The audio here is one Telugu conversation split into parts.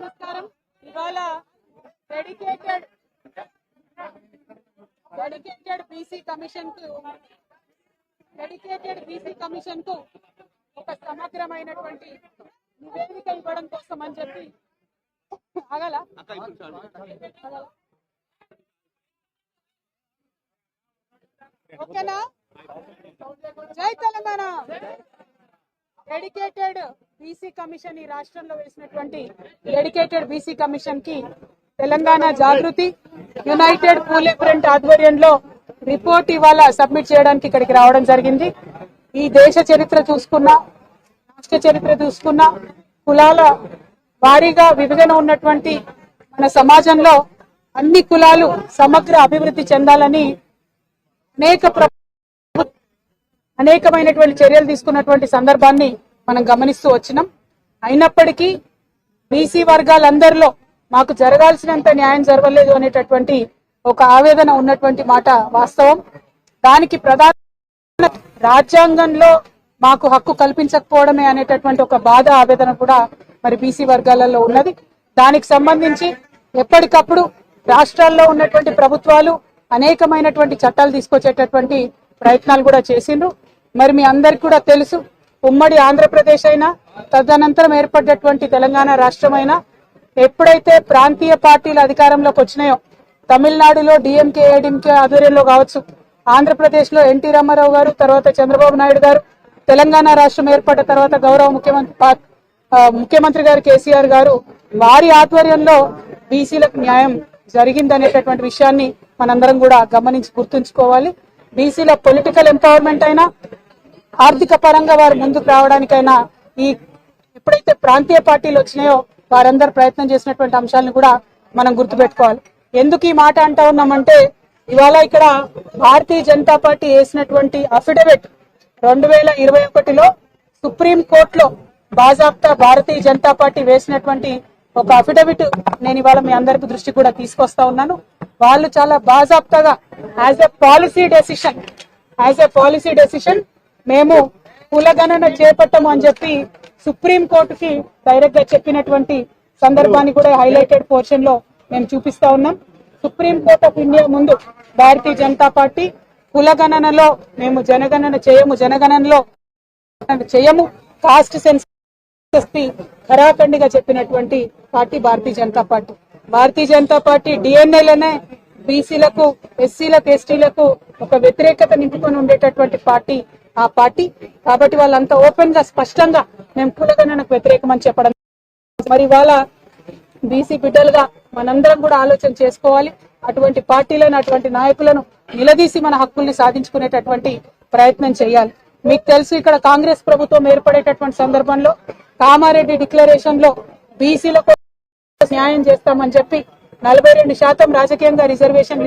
నమస్కారం. ఇవాళ డెడికేటెడ్ డెడికేటెడ్ బీసీ కమిషన్కు డెడికేటెడ్ బీసీ కమిషన్కు ఒక సమగ్రమైనటువంటి నివేదిక ఇవ్వడం కోసం అని చెప్పి అగల ఓకేనా? జై తెలంగాణ. డెడికేటెడ్ బీసీ కమిషన్ ఈ రాష్ట్రంలో వేసినటువంటి డెడికేటెడ్ బీసీ కమిషన్కి తెలంగాణ జాగృతి యునైటెడ్ పూలే ఫ్రంట్ ఆధ్వర్యంలో రిపోర్ట్ ఇవాళ సబ్మిట్ చేయడానికి ఇక్కడికి రావడం జరిగింది. ఈ దేశ చరిత్ర చూసుకున్నా రాష్ట్ర చరిత్ర చూసుకున్నా కులాల వారీగా విభజన ఉన్నటువంటి మన సమాజంలో అన్ని కులాలు సమగ్ర అభివృద్ధి చెందాలని అనేక ప్ర అనేకమైనటువంటి చర్యలు తీసుకున్నటువంటి సందర్భాన్ని మనం గమనిస్తూ వచ్చినాం. అయినప్పటికీ బీసీ వర్గాలందరిలో మాకు జరగాల్సినంత న్యాయం జరగలేదు అనేటటువంటి ఒక ఆవేదన ఉన్నటువంటి మాట వాస్తవం. దానికి ప్రధాన రాజ్యాంగంలో మాకు హక్కు కల్పించకపోవడమే అనేటటువంటి ఒక బాధ ఆవేదన కూడా మరి బీసీ వర్గాలలో ఉన్నది. దానికి సంబంధించి ఎప్పటికప్పుడు రాష్ట్రాల్లో ఉన్నటువంటి ప్రభుత్వాలు అనేకమైనటువంటి చట్టాలు తీసుకొచ్చేటటువంటి ప్రయత్నాలు కూడా చేసిండ్రు. మరి మీ అందరికి కూడా తెలుసు ఉమ్మడి ఆంధ్రప్రదేశ్ అయినా తదనంతరం ఏర్పడ్డటువంటి తెలంగాణ రాష్ట్రమైనా ఎప్పుడైతే ప్రాంతీయ పార్టీలు అధికారంలోకి వచ్చినాయో తమిళనాడులో డిఎంకే ఏడిఎంకే ఆధ్వర్యంలో కావచ్చు ఆంధ్రప్రదేశ్లో ఎన్టీ రామారావు గారు తర్వాత చంద్రబాబు నాయుడు గారు తెలంగాణ రాష్ట్రం ఏర్పడ్డ తర్వాత గౌరవ ముఖ్యమంత్రి ముఖ్యమంత్రి గారు కేసీఆర్ గారు వారి ఆధ్వర్యంలో బీసీలకు న్యాయం జరిగిందనేటటువంటి విషయాన్ని మనందరం కూడా గమనించి గుర్తుంచుకోవాలి. బీసీల పొలిటికల్ ఎంపవర్మెంట్ అయినా ఆర్థిక పరంగా వారు ముందుకు రావడానికైనా ఈ ఎప్పుడైతే ప్రాంతీయ పార్టీలు వచ్చినాయో వారందరూ ప్రయత్నం చేసినటువంటి అంశాలను కూడా మనం గుర్తుపెట్టుకోవాలి. ఎందుకు ఈ మాట అంటా ఉన్నామంటే ఇవాళ ఇక్కడ భారతీయ జనతా పార్టీ వేసినటువంటి అఫిడవిట్ రెండు వేల ఇరవై ఒకటిలో సుప్రీం కోర్టులో బాజాప్తా భారతీయ జనతా పార్టీ వేసినటువంటి ఒక అఫిడవిట్ నేను ఇవాళ మీ అందరికి దృష్టి కూడా తీసుకొస్తా ఉన్నాను. వాళ్ళు చాలా బాజాప్తాగా as a policy decision as a policy decision మేము కులగణన చేపట్టము అని చెప్పి సుప్రీం కోర్టుకి డైరెక్ట్గా చెప్పినటువంటి సందర్భాన్ని కూడా హైలైటెడ్ పోర్షన్లో మేము చూపిస్తా ఉన్నాం. సుప్రీం కోర్టు ఆఫ్ ఇండియా ముందు భారతీయ జనతా పార్టీ కులగణనలో మేము జనగణన చేయము జనగణనలో చేయము. కాస్ట్ సెన్స్ ఖరాఖండిగా చెప్పినటువంటి party Bharatiya Janata party. Bharatiya Janata party డిఎన్ఏలనే బీసీలకు ఎస్సీలకు ఎస్టీలకు ఒక వ్యతిరేకత నింపుకొని ఉండేటటువంటి పార్టీ ఆ పార్టీ. కాబట్టి వాళ్ళంతా ఓపెన్గా స్పష్టంగా మేము కులగణనకు వ్యతిరేకమని చెప్పడం. మరి ఇవాళ బీసీ బిడ్డలుగా మనందరం కూడా ఆలోచన చేసుకోవాలి. అటువంటి పార్టీలను అటువంటి నాయకులను నిలదీసి మన హక్కుల్ని సాధించుకునేటటువంటి ప్రయత్నం చేయాలి. మీకు తెలుసు ఇక్కడ కాంగ్రెస్ ప్రభుత్వం ఏర్పడేటటువంటి సందర్భంలో కామారెడ్డి డిక్లరేషన్లో బీసీలకు న్యాయం చేస్తామని చెప్పి నలభై రెండు శాతం రాజకీయంగా రిజర్వేషన్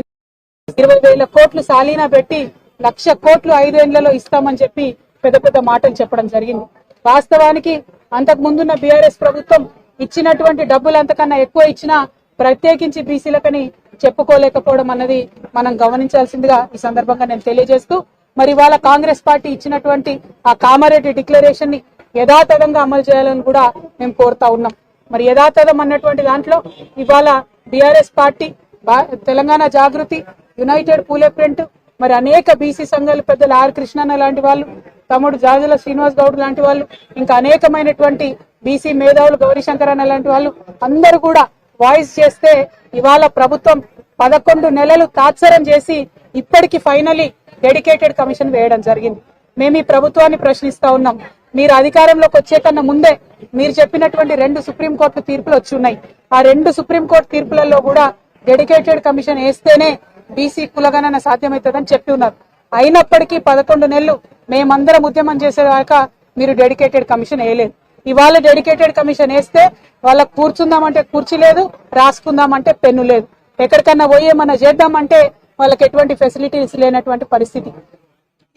ఇరవై వేల కోట్లు సాలీనా పెట్టి లక్ష కోట్లు ఐదేళ్ళలో ఇస్తామని చెప్పి పెద్ద పెద్ద మాటలు చెప్పడం జరిగింది. వాస్తవానికి అంతకు ముందున్న బీఆర్ఎస్ ప్రభుత్వం ఇచ్చినటువంటి డబ్బులు అంతకన్నా ఎక్కువ ఇచ్చినా ప్రత్యేకించి బీసీలకని చెప్పుకోలేకపోవడం అన్నది మనం గమనించాల్సిందిగా ఈ సందర్భంగా నేను తెలియజేస్తూ మరి ఇవాళ కాంగ్రెస్ పార్టీ ఇచ్చినటువంటి ఆ కామారెడ్డి డిక్లరేషన్ని యథాతథంగా అమలు చేయాలని కూడా మేము కోరుతా ఉన్నాం. మరి యథాతథం అన్నటువంటి దాంట్లో ఇవాళ బీఆర్ఎస్ పార్టీ బా- తెలంగాణ జాగృతి యునైటెడ్ పూలే ప్రింట్ మరి అనేక బీసీ సంఘాలు పెద్దలు ఆర్ కృష్ణన్న లాంటి వాళ్ళు తమ్ముడు జాజుల శ్రీనివాస్ గౌడ్ లాంటి వాళ్ళు ఇంకా అనేకమైనటువంటి బీసీ మేధావులు గౌరీశంకర్ అన్న లాంటి వాళ్ళు అందరూ కూడా వాయిస్ చేస్తే ఇవాళ ప్రభుత్వం పదకొండు నెలలు తాత్సరం చేసి ఇప్పటికి ఫైనలీ డెడికేటెడ్ కమిషన్ వేయడం జరిగింది. మేము ఈ ప్రభుత్వాన్ని ప్రశ్నిస్తా ఉన్నాం. మీరు అధికారంలోకి వచ్చే కన్నా ముందే మీరు చెప్పినటువంటి రెండు సుప్రీంకోర్టు తీర్పులు వచ్చి ఉన్నాయి. ఆ రెండు సుప్రీంకోర్టు తీర్పులలో కూడా డెడికేటెడ్ కమిషన్ వేస్తేనే బీసీ కులగణన సాధ్యమవుతుందని చెప్పి ఉన్నారు. అయినప్పటికీ పదకొండు నెలలు మేమందరం ఉద్యమం చేసేదాకా మీరు డెడికేటెడ్ కమిషన్ వేయలేదు. ఇవాళ డెడికేటెడ్ కమిషన్ వేస్తే వాళ్ళకు కూర్చుందామంటే కూర్చి లేదు రాసుకుందామంటే పెన్ను లేదు. ఎక్కడికన్నా పోయి ఏమన్నా చేద్దామంటే వాళ్ళకి ఎటువంటి ఫెసిలిటీస్ లేనటువంటి పరిస్థితి.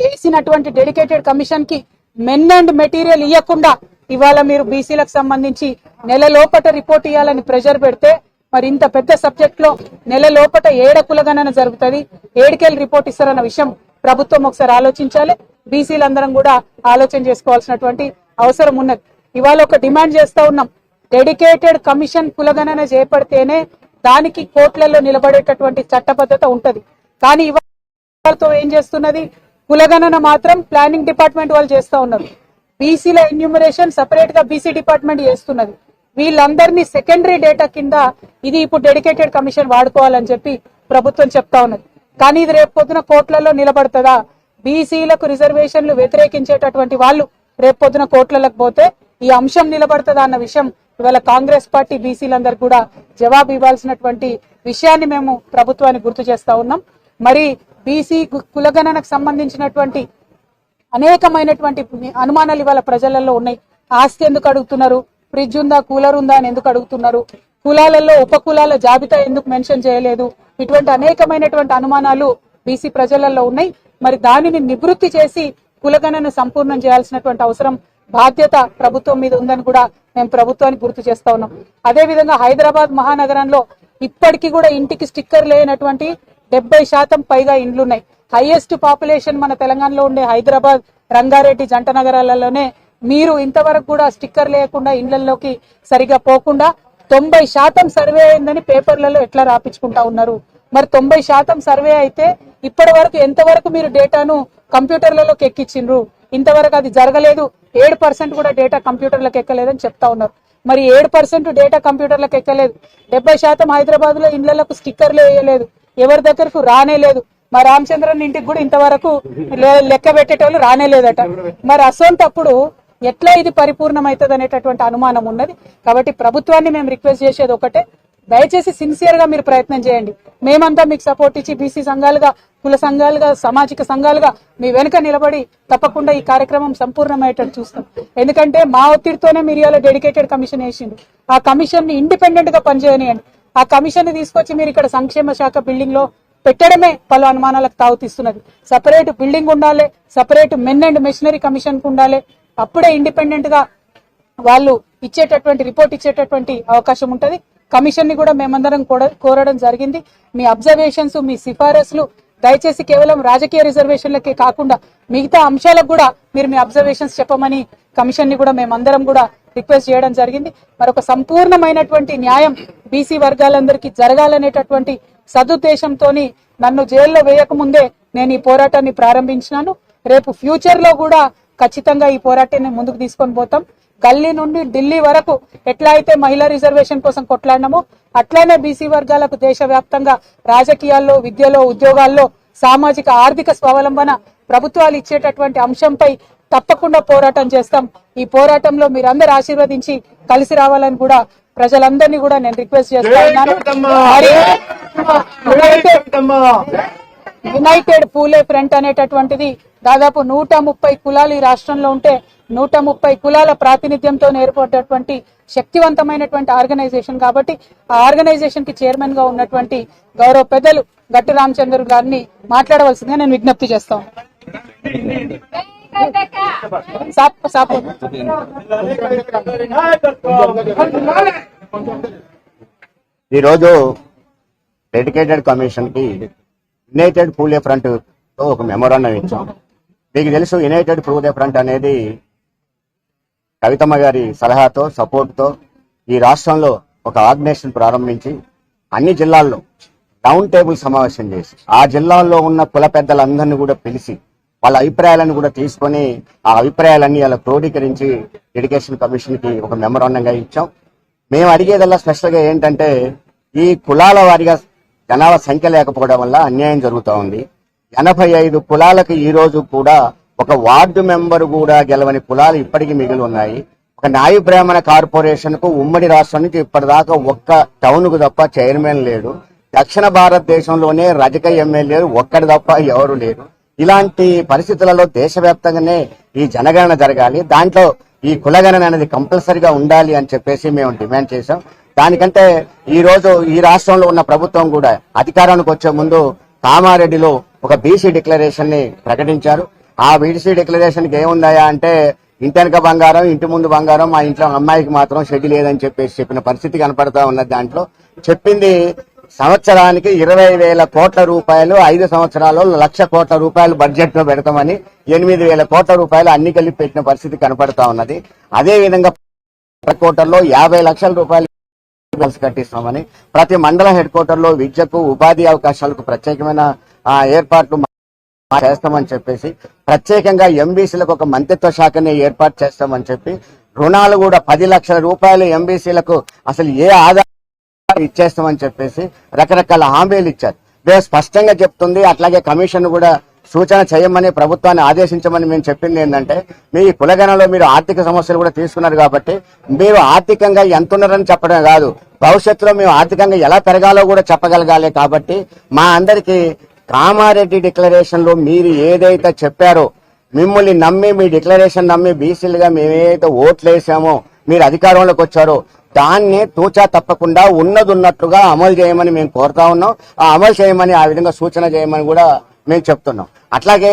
వేసినటువంటి డెడికేటెడ్ కమిషన్కి మెన్ అండ్ మెటీరియల్ ఇవ్వకుండా ఇవాళ మీరు బీసీలకు సంబంధించి నెల లోపట రిపోర్ట్ ఇవ్వాలని ప్రెషర్ పెడితే మరి ఇంత పెద్ద సబ్జెక్ట్లో నెల లోపట ఏడ కులగణన జరుగుతుంది? ఏడుకెళ్ళి రిపోర్ట్ ఇస్తారన్న విషయం ప్రభుత్వం ఒకసారి ఆలోచించాలి. బీసీలందరం కూడా ఆలోచన చేసుకోవాల్సినటువంటి అవసరం ఉన్నది. ఇవాళ ఒక డిమాండ్ చేస్తా ఉన్నాం. డెడికేటెడ్ కమిషన్ కులగణన చేపడితేనే దానికి కోట్లలో నిలబడేటటువంటి చట్టబద్ధత ఉంటది. కానీ ఇవాళతో ఏం చేస్తున్నది? కులగణన మాత్రం ప్లానింగ్ డిపార్ట్మెంట్ వాళ్ళు చేస్తా ఉన్నారు. బీసీల ఎన్యూమరేషన్ సపరేట్గా బీసీ డిపార్ట్మెంట్ చేస్తున్నది. వీళ్ళందరినీ సెకండరీ డేటా కింద ఇది ఇప్పుడు డెడికేటెడ్ కమిషన్ వాడుకోవాలని చెప్పి ప్రభుత్వం చెప్తా ఉన్నది. కానీ ఇది రేపు పొద్దున కోట్లలో నిలబడుతుందా? బీసీలకు రిజర్వేషన్లు వ్యతిరేకించేటటువంటి వాళ్ళు రేపు పొద్దున కోట్లలకు పోతే ఈ అంశం నిలబడుతుందా అన్న విషయం ఇవాళ కాంగ్రెస్ పార్టీ బీసీలందరూ కూడా జవాబు ఇవ్వాల్సినటువంటి విషయాన్ని మేము ప్రభుత్వానికి గుర్తు చేస్తా ఉన్నాం. మరి బీసీ కులగణనకు సంబంధించినటువంటి అనేకమైనటువంటి అనుమానాలు ఇవాళ ప్రజలలో ఉన్నాయి. ఆస్తి ఎందుకు అడుగుతున్నారు? ఫ్రిడ్జ్ ఉందా కూలర్ ఉందా అని ఎందుకు అడుగుతున్నారు? కులాలలో ఉప కులాల జాబితా ఎందుకు మెన్షన్ చేయలేదు? ఇటువంటి అనేకమైనటువంటి అనుమానాలు బీసీ ప్రజలలో ఉన్నాయి. మరి దానిని నివృత్తి చేసి కులగణను సంపూర్ణం చేయాల్సినటువంటి అవసరం బాధ్యత ప్రభుత్వం మీద ఉందని కూడా మేము ప్రభుత్వానికి గుర్తు చేస్తా ఉన్నాం. అదే విధంగా హైదరాబాద్ మహానగరంలో ఇప్పటికీ కూడా ఇంటికి స్టిక్కర్ లేనటువంటి డెబ్బై శాతం పైగా ఇండ్లున్నాయి. హైయెస్ట్ పాపులేషన్ మన తెలంగాణలో ఉండే హైదరాబాద్ రంగారెడ్డి జంట నగరాలలోనే మీరు ఇంతవరకు కూడా స్టిక్కర్ లేకుండా ఇండ్లలోకి సరిగా పోకుండా తొంభై శాతం సర్వే అయిందని పేపర్లలో ఎట్లా రాపించుకుంటా ఉన్నారు? మరి తొంభై శాతం సర్వే అయితే ఇప్పటి వరకు ఎంతవరకు మీరు డేటాను కంప్యూటర్లలోకి ఎక్కించిండ్రు ఇంతవరకు అది జరగలేదు. ఏడు పర్సెంట్ కూడా డేటా కంప్యూటర్లకు ఎక్కలేదని చెప్తా ఉన్నారు. మరి ఏడు పర్సెంట్ డేటా కంప్యూటర్లకు ఎక్కలేదు. డెబ్బై శాతం హైదరాబాద్లో ఇండ్లకు స్టిక్కర్లు వేయలేదు. ఎవరి దగ్గరకు రానే లేదు. మా రామచంద్రన్ ఇంటికి కూడా ఇంతవరకు లెక్క పెట్టేటోళ్ళు రానే లేదట. మరి అసొంటప్పుడు ఎట్లా ఇది పరిపూర్ణమవుతుంది అనేటటువంటి అనుమానం ఉన్నది. కాబట్టి ప్రభుత్వాన్ని మేము రిక్వెస్ట్ చేసేది ఒకటే. దయచేసి సిన్సియర్గా మీరు ప్రయత్నం చేయండి. మేమంతా మీకు సపోర్ట్ ఇచ్చి బీసీ సంఘాలుగా కుల సంఘాలుగా సామాజిక సంఘాలుగా మీ వెనుక నిలబడి తప్పకుండా ఈ కార్యక్రమం సంపూర్ణమయ్యేటట్టు చూస్తాం. ఎందుకంటే మా ఒత్తిడితోనే మీరు ఇవాళ డెడికేటెడ్ కమిషన్ వేసిండు ఆ కమిషన్ని ఇండిపెండెంట్గా పనిచేయనియండి. ఆ కమిషన్ని తీసుకొచ్చి మీరు ఇక్కడ సంక్షేమ శాఖ బిల్డింగ్లో పెట్టడమే పలు అనుమానాలకు తావుతీస్తున్నది సపరేట్ బిల్డింగ్ ఉండాలి separate men and machinery commission ఉండాలి అప్పుడే ఇండిపెండెంట్గా వాళ్ళు ఇచ్చేటటువంటి రిపోర్ట్ ఇచ్చేటటువంటి అవకాశం ఉంటుంది. కమిషన్ని కూడా మేమందరం కోరడం జరిగింది. మీ అబ్జర్వేషన్స్ మీ సిఫారసులు దయచేసి కేవలం రాజకీయ రిజర్వేషన్లకే కాకుండా మిగతా అంశాలకు కూడా మీరు మీ అబ్జర్వేషన్స్ చెప్పమని కమిషన్ని కూడా మేమందరం కూడా రిక్వెస్ట్ చేయడం జరిగింది. మరొక సంపూర్ణమైనటువంటి న్యాయం బీసీ వర్గాలందరికీ జరగాలనేటటువంటి సదుద్దేశంతో నన్ను జైల్లో వేయకముందే నేను ఈ పోరాటాన్ని ప్రారంభించినాను. రేపు ఫ్యూచర్లో కూడా ఖచ్చితంగా ఈ పోరాటాన్ని ముందుకు తీసుకొని పోతాం. గల్లీ నుండి ఢిల్లీ వరకు ఎట్లా అయితే మహిళా రిజర్వేషన్ కోసం కొట్లాడినామో అట్లానే బీసీ వర్గాలకు దేశవ్యాప్తంగా రాజకీయాల్లో విద్యలో ఉద్యోగాల్లో సామాజిక ఆర్థిక స్వావలంబన ప్రభుత్వాలు ఇచ్చేటటువంటి అంశంపై తప్పకుండా పోరాటం చేస్తాం. ఈ పోరాటంలో మీరందరూ ఆశీర్వదించి కలిసి రావాలని కూడా ప్రజలందరినీ కూడా నేను రిక్వెస్ట్ చేస్తా ఉన్నాను. యునైటెడ్ పూలే ఫ్రంట్ అనేటటువంటిది దాదాపు నూట ముప్పై కులాలు ఈ రాష్ట్రంలో ఉంటే నూట ముప్పై కులాల ప్రాతినిధ్యంతో ఏర్పడ్డటువంటి శక్తివంతమైనటువంటి ఆర్గనైజేషన్ కాబట్టి ఆ ఆర్గనైజేషన్కి చైర్మన్గా ఉన్నటువంటి గౌరవ పెద్దలు గట్టు రామచంద్ర గారిని మాట్లాడవలసిందిగా నేను విజ్ఞప్తి చేస్తాను. ఈరోజు డెడికేటెడ్ కమిషన్కి యునైటెడ్ పూలే ఫ్రంట్తో ఒక మెమోరాండం ఇచ్చాం. మీకు తెలుసు యునైటెడ్ పూలే ఫ్రంట్ అనేది కవితమ్మ గారి సలహాతో సపోర్ట్తో ఈ రాష్ట్రంలో ఒక ఆర్గనైజేషన్ ప్రారంభించి అన్ని జిల్లాల్లో రౌండ్ టేబుల్ సమావేశం చేసి ఆ జిల్లాల్లో ఉన్న కుల పెద్దలందరినీ కూడా పిలిచి వాళ్ళ అభిప్రాయాలను కూడా తీసుకొని ఆ అభిప్రాయాలన్నీ అలా క్రోడీకరించి ఎడ్యుకేషన్ కమిషన్కి ఒక మెమరాండంగా ఇచ్చాం. మేము అడిగేదల్లా స్పెషల్గా ఏంటంటే ఈ కులాల వారిగా జనాభా సంఖ్య లేకపోవడం వల్ల అన్యాయం జరుగుతూ ఉంది. ఎనభై ఐదు కులాలకు ఈ రోజు కూడా ఒక వార్డు మెంబర్ కూడా గెలవని కులాలు ఇప్పటికీ మిగిలి ఉన్నాయి. ఒక న్యాయ బ్రాహ్మణ కార్పొరేషన్కు ఉమ్మడి రాష్ట్రం నుంచి ఇప్పటిదాకా ఒక్క టౌన్కు తప్ప చైర్మన్ లేడు. దక్షిణ భారతదేశంలోనే రజక ఎమ్మెల్యేలు ఒక్కడి తప్ప ఎవరు లేరు. ఇలాంటి పరిస్థితులలో దేశవ్యాప్తంగానే ఈ జనగణన జరగాలి. దాంట్లో ఈ కులగణన అనేది కంపల్సరిగా ఉండాలి అని చెప్పేసి మేము డిమాండ్ చేశాం. దానికంటే ఈ రోజు ఈ రాష్ట్రంలో ఉన్న ప్రభుత్వం కూడా అధికారానికి వచ్చే ముందు కామారెడ్డిలో ఒక బీసీ డిక్లరేషన్ని ప్రకటించారు. ఆ బీసీ డిక్లరేషన్కి ఏముందాయా అంటే ఇంటెనక బంగారం ఇంటి ముందు బంగారం మా ఇంట్లో అమ్మాయికి మాత్రం షెడ్యూల్ లేదని చెప్పేసి చెప్పిన పరిస్థితి కనపడతా ఉన్నది దాంట్లో. చెప్పింది సంవత్సరానికి ఇరవై వేల కోట్ల రూపాయలు ఐదు సంవత్సరాల్లో లక్ష కోట్ల రూపాయలు బడ్జెట్లో పెడతామని ఎనిమిది వేల కోట్ల రూపాయలు అన్ని కలిపి పెట్టిన పరిస్థితి కనపడతా ఉన్నది. అదే విధంగా కోట్లలో యాభై లక్షల రూపాయలు బిల్స్ కట్టిస్తామని ప్రతి మండల హెడ్ క్వార్టర్లో విద్యకు ఉపాధి అవకాశాలకు ప్రత్యేకమైన ఏర్పాట్లు చేస్తామని చెప్పేసి ప్రత్యేకంగా ఎంబీసీలకు ఒక మంత్రిత్వ శాఖని ఏర్పాటు చేస్తామని చెప్పి రుణాలు కూడా పది లక్షల రూపాయలు ఎంబీసీలకు అసలు ఏ ఆధారం ఇచ్చేస్తామని చెప్పేసి రకరకాల హామీలు ఇచ్చారు. స్పష్టంగా చెప్తుంది అట్లాగే కమిషన్ కూడా సూచన చేయమని ప్రభుత్వాన్ని ఆదేశించమని మేము చెప్పింది ఏంటంటే మీ కులగణలో మీరు ఆర్థిక సమస్యలు కూడా తీసుకున్నారు కాబట్టి మీరు ఆర్థికంగా ఎంత ఉన్నారని చెప్పడం కాదు భవిష్యత్తులో మేము ఆర్థికంగా ఎలా పెరగాలో కూడా చెప్పగలగాలి కాబట్టి మా అందరికీ కామారెడ్డి డిక్లరేషన్లో మీరు ఏదైతే చెప్పారో మిమ్మల్ని నమ్మి మీ డిక్లరేషన్ నమ్మి బీసీలుగా మేము ఓట్లు వేసామో మీరు అధికారంలోకి వచ్చారో దాన్ని తూచా తప్పకుండా ఉన్నది ఉన్నట్లుగా అమలు చేయమని మేము కోరుతా ఉన్నాం. ఆ అమలు చేయమని ఆ విధంగా సూచన చేయమని కూడా మేము చెప్తున్నాం. అట్లాగే